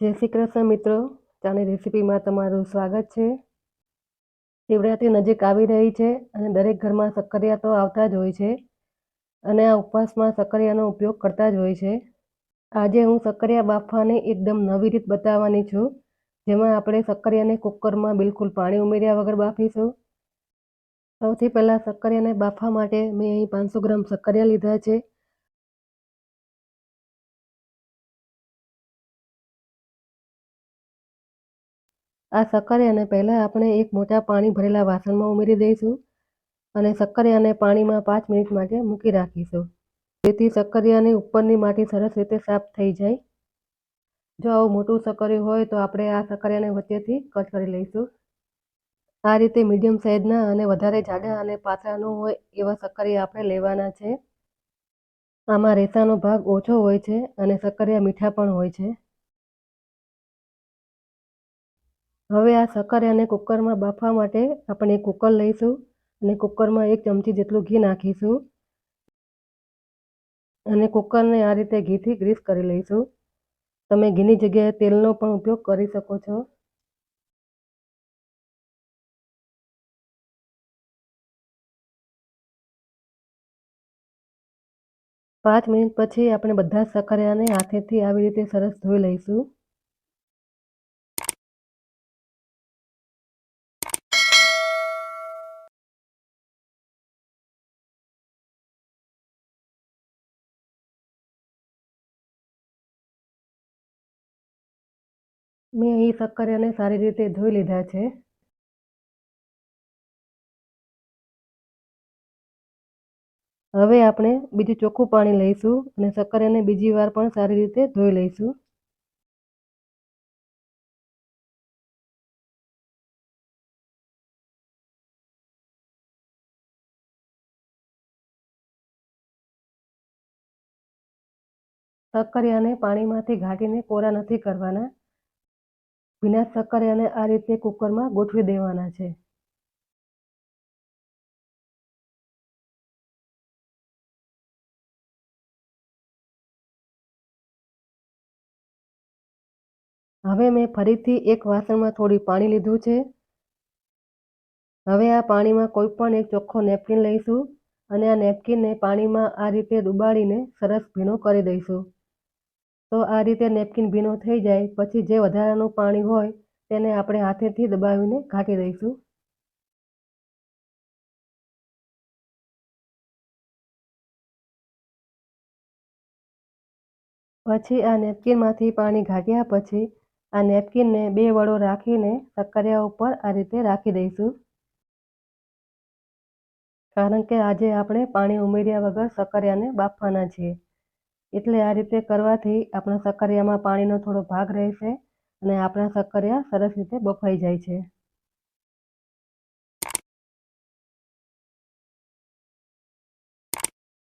જય શ્રી કૃષ્ણ મિત્રો. ચાની રેસીપીમાં તમારું સ્વાગત છે. શિવરાત્રી નજીક આવી રહી છે અને દરેક ઘરમાં સક્કરિયા તો આવતા જ હોય છે અને આ ઉપવાસમાં સક્કરિયાનો ઉપયોગ કરતા જ હોય છે. આજે હું સક્કરિયા બાફવાની એકદમ નવી રીત બતાવવાની છું, જેમાં આપણે સક્કરિયાને કુકરમાં બિલકુલ પાણી ઉમેર્યા વગર બાફીશું. સૌથી પહેલાં સક્કરિયાને બાફવા માટે મેં અહીં પાંચસો ગ્રામ સક્કરિયા લીધા છે. આ સક્કરિયાને પહેલાં આપણે એક મોટા પાણી ભરેલા વાસણમાં ઉમેરી દઈશું અને સક્કરિયાને પાણીમાં પાંચ મિનિટ માટે મૂકી રાખીશું. જેથી સક્કરિયાની ઉપરની માટી સરસ રીતે સાફ થઈ જાય. જો આવું મોટું સક્કરિયું હોય તો આપણે આ સક્કરિયાને વચ્ચેથી કટ કરી લઈશું. આ રીતે મીડિયમ સાઇઝના અને વધારે જાડા અને પાતળા હોય એવા સક્કરિયા આપણે લેવાના છે. આમાં રેસાનો ભાગ ઓછો હોય છે અને સક્કરિયા મીઠા પણ હોય છે. હવે આ સક્કરિયાને કુકરમાં બાફવા માટે આપણે એક કુકર લઈશું અને કુકરમાં એક ચમચી જેટલું ઘી નાખીશું. અને કુકરને આ રીતે ઘીથી ગ્રીસ કરી લઈશું. તમે ઘીની જગ્યાએ તેલનો પણ ઉપયોગ કરી શકો છો. પાંચ મિનિટ પછી આપણે બધા સક્કરિયાને હાથેથી આવી રીતે સરસ ધોઈ લઈશું. મેં અહીં શક્કરિયાને સારી રીતે ધોઈ લીધા છે. હવે આપણે બીજું ચોખ્ખું પાણી લઈશું અને શક્કરિયાને બીજી વાર પણ સારી રીતે ધોઈ લઈશું. સક્કરિયાને પાણીમાંથી ઘાટીને કોરા નથી કરવાના. ભીના સક્કરિયાને આ રીતે કુકરમાં ગોઠવી દેવાના છે. હવે મેં ફરીથી એક વાસણમાં થોડી પાણી લીધું છે. હવે આ પાણીમાં કોઈ પણ એક ચોખ્ખો નેપકિન લઈશું અને આ નેપકિનને પાણીમાં આ રીતે ડુબાડીને સરસ ભીનો કરી દઈશું. તો આ રીતે નેપકિન ભીનો થઈ જાય, પછી જે વધારાનું પાણી હોય તેને આપણે હાથેથી દબાવીને ઘાટી દઈશું. પછી આ નેપકિનમાંથી પાણી ઘાટ્યા પછી આ નેપકિનને બે વડો રાખીને સક્કરિયા ઉપર આ રીતે રાખી દઈશું. કારણ કે આજે આપણે પાણી ઉમેર્યા વગર સક્કરિયાને બાફવાના છીએ. એટલે આ રીતે કરવાથી આપણા સક્કરિયામાં પાણીનો થોડો ભાગ રહેશે અને આપણા સક્કરિયા સરસ રીતે બફાઈ જાય છે.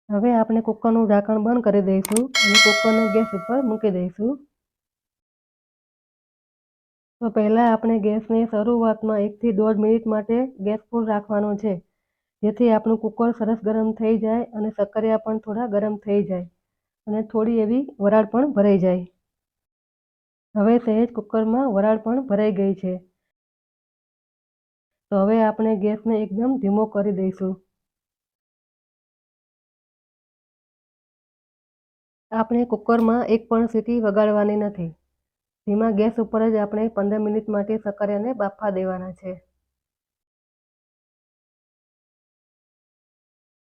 હવે આપણે કુકરનું ઢાંકણ બંધ કરી દઈશું અને કુકરને ગેસ ઉપર મૂકી દઈશું. તો પહેલાં આપણે ગેસને શરૂઆતમાં એકથી દોઢ મિનિટ માટે ગેસ ફૂલ રાખવાનો છે, જેથી આપણું કુકર સરસ ગરમ થઈ જાય અને સક્કરિયા પણ થોડા ગરમ થઈ જાય. અને થોડી એવી વરાળ પણ ભરાઈ જાય. હવે સહેજ કુકરમાં વરાળ પણ ભરાઈ ગઈ છે. તો હવે આપણે ગેસને એકદમ ધીમો કરી દઈશું. આપણે કુકરમાં એક પણ સીટી વગાડવાની નથી. ધીમા ગેસ ઉપર જ આપણે પંદર મિનિટ માટે સકરિયાને બાફવા દેવાના છે.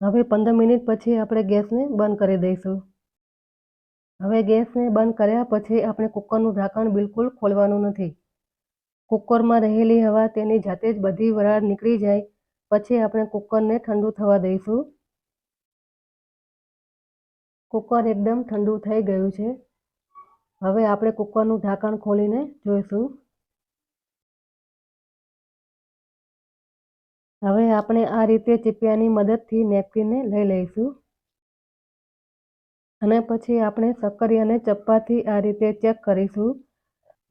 હવે પંદર મિનિટ પછી આપણે ગેસને બંધ કરી દઈશું. હવે ગેસને બંધ કર્યા પછી આપણે કુકરનું ઢાંકણ બિલકુલ ખોલવાનું નથી. કુકરમાં રહેલી હવા તેની જાતે જ બધી વરાળ નીકળી જાય, પછી આપણે કુકરને ઠંડુ થવા દઈશું. કુકર એકદમ ઠંડુ થઈ ગયું છે. હવે આપણે કુકરનું ઢાંકણ ખોલીને જોઈશું. હવે આપણે આ રીતે ચીપિયાની મદદથી નેપકિનને લઈ લઈશું. અને પછી આપણે સક્કરિયાને ચપ્પાથી આ રીતે ચેક કરીશું.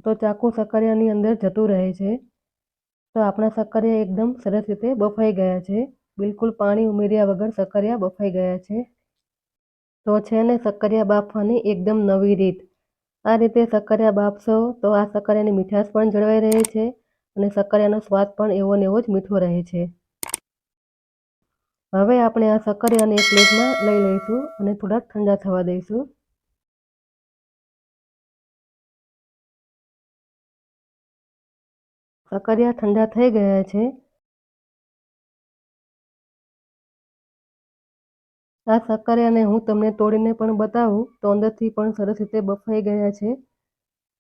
તો ચાકુ સક્કરિયાની અંદર જતું રહે છે. તો આપણા સક્કરિયા એકદમ સરસ રીતે બફાઈ ગયા છે. બિલકુલ પાણી ઉમેર્યા વગર સક્કરિયા બફાઈ ગયા છે. તો છે ને સક્કરિયા બાફવાની એકદમ નવી રીત. આ રીતે સક્કરિયા બાફશો તો આ સક્કરિયાની મીઠાશ પણ જળવાઈ રહે છે અને સક્કરિયાનો સ્વાદ પણ એવો ને એવો જ મીઠો રહે છે. હવે આપણે આ સક્કરિયાને એક પ્લેટમાં લઈ લઈશું અને થોડાક ઠંડા થવા દઈશું. સક્કરિયા ઠંડા થઈ ગયા છે. આ સક્કરિયાને હું તમને તોડીને પણ બતાવું, તો અંદરથી પણ સરસ રીતે બફાઈ ગયા છે.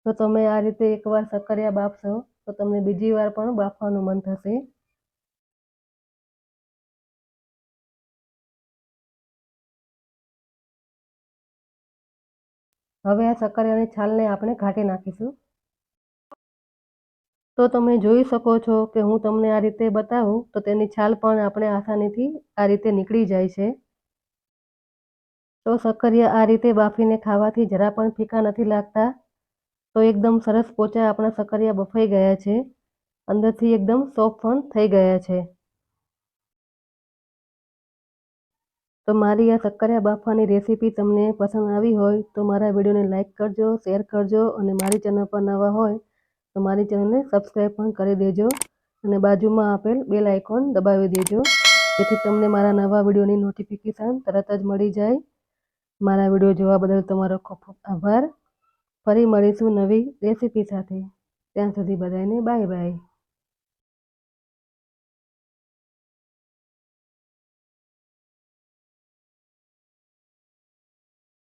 તો તમે આ રીતે એકવાર સક્કરિયા બાફશો, તો તમને બીજી વાર પણ બાફવાનું મન થશે. હવે આ સક્કરિયાની છાલને આપણે ઘાટી નાખીશું. તો તમે જોઈ શકો છો કે હું તમને આ રીતે બતાવું, તો તેની છાલ પણ આપણે આસાનીથી આ રીતે નીકળી જાય છે. તો સક્કરિયા આ રીતે બાફીને ખાવાથી જરા પણ ફીકા નથી લાગતા. તો એકદમ સરસ પોચા આપણા સક્કરિયા બફાઈ ગયા છે. અંદરથી એકદમ સોફ્ટ પણ થઈ ગયા છે. તો મારી આ સક્કરિયા બાફવાની રેસીપી તમને પસંદ આવી હોય તો મારા વિડીયોને લાઇક કરજો, શેર કરજો અને મારી ચેનલ પર નવા હોય તો મારી ચેનલને સબસ્ક્રાઈબ પણ કરી દેજો અને બાજુમાં આપેલ બેલ આઇકોન દબાવી દેજો, જેથી તમને મારા નવા વિડીયોની નોટિફિકેશન તરત જ મળી જાય. મારા વીડિયો જોવા બદલ તમારો ખૂબ ખૂબ આભાર. ફરી મળીશું નવી રેસીપી સાથે. ત્યાં સુધી બધાને બાય બાય